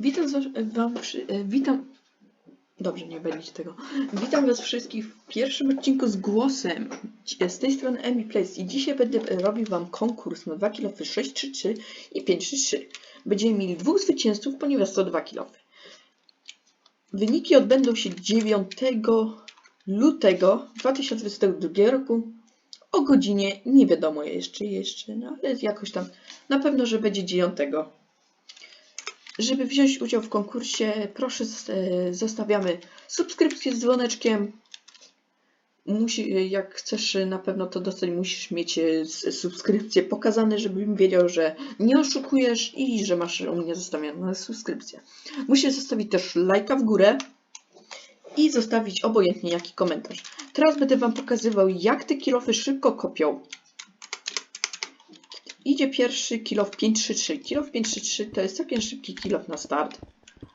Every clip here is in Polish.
Witam was, wam, wszy- e, witam, dobrze, nie będzie tego. Witam was wszystkich w pierwszym odcinku z głosem. Dzi- Z tej strony Emi Place i dzisiaj będę e, robił wam konkurs na 2 kilofy 633 i 533. Będziemy mieli dwóch zwycięzców, ponieważ to 2 kilofy. Wyniki odbędą się 9 lutego 2022 roku o godzinie nie wiadomo jeszcze, jeszcze, no ale jakoś tam, na pewno, że będzie 9. Żeby wziąć udział w konkursie, proszę e, zostawiamy subskrypcję z dzwoneczkiem. Musi, jak chcesz na pewno to dostać, musisz mieć e, subskrypcję pokazane, żebym wiedział, że nie oszukujesz i że masz u mnie zostawioną subskrypcję. Musisz zostawić też lajka w górę i zostawić obojętnie jaki komentarz. Teraz będę Wam pokazywał, jak te kilofy szybko kopią. Idzie pierwszy kilof 533. Kilof 533 to jest całkiem szybki kilof na start.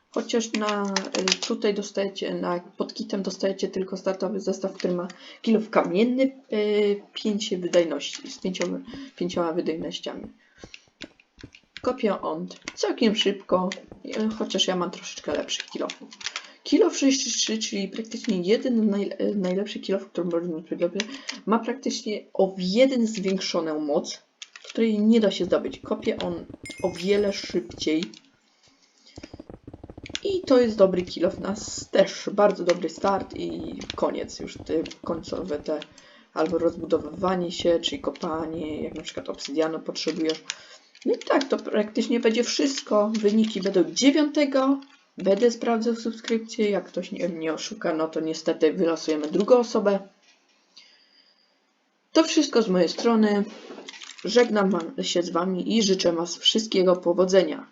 Chociaż na y, tutaj dostajecie, na pod kitem dostajecie tylko startowy zestaw, który ma kilof kamienny y, 5 wydajności, z pięcioma, pięcioma wydajnościami. Kopię on całkiem szybko, y, chociaż ja mam troszeczkę lepszych kilofów. Kilof 633, czyli praktycznie jeden naj, y, najlepszy kilof, który można zrobić, ma praktycznie o jeden zwiększoną moc której nie da się zdobyć. Kopie on o wiele szybciej. I to jest dobry kill of nas też. Bardzo dobry start i koniec. Już te końcowe te albo rozbudowywanie się, czyli kopanie, jak na przykład obsydianu potrzebujesz. No i tak, to praktycznie będzie wszystko. Wyniki będą 9. Będę sprawdzał subskrypcję. Jak ktoś nie, nie oszuka, no to niestety wylosujemy drugą osobę. To wszystko z mojej strony. Żegnam się z Wami i życzę Was wszystkiego powodzenia.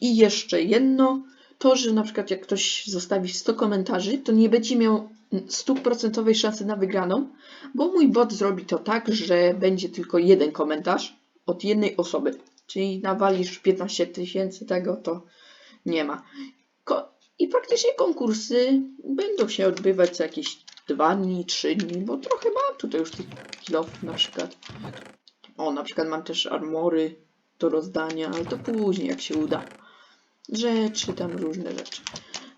I jeszcze jedno, to, że na przykład jak ktoś zostawi 100 komentarzy, to nie będzie miał 100% szansy na wygraną, bo mój bot zrobi to tak, że będzie tylko jeden komentarz od jednej osoby. Czyli nawalisz 15 tysięcy tego, to nie ma. Ko- I praktycznie konkursy będą się odbywać co jakieś 2 dni, 3 dni, bo trochę mam tutaj już tych kilofów na przykład. O, na przykład mam też armory do rozdania, ale to później, jak się uda. Rzeczy, tam różne rzeczy.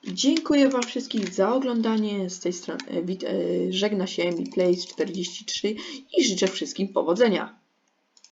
Dziękuję Wam wszystkim za oglądanie. Z tej strony e, e, żegna się Emi Place 43 i życzę wszystkim powodzenia.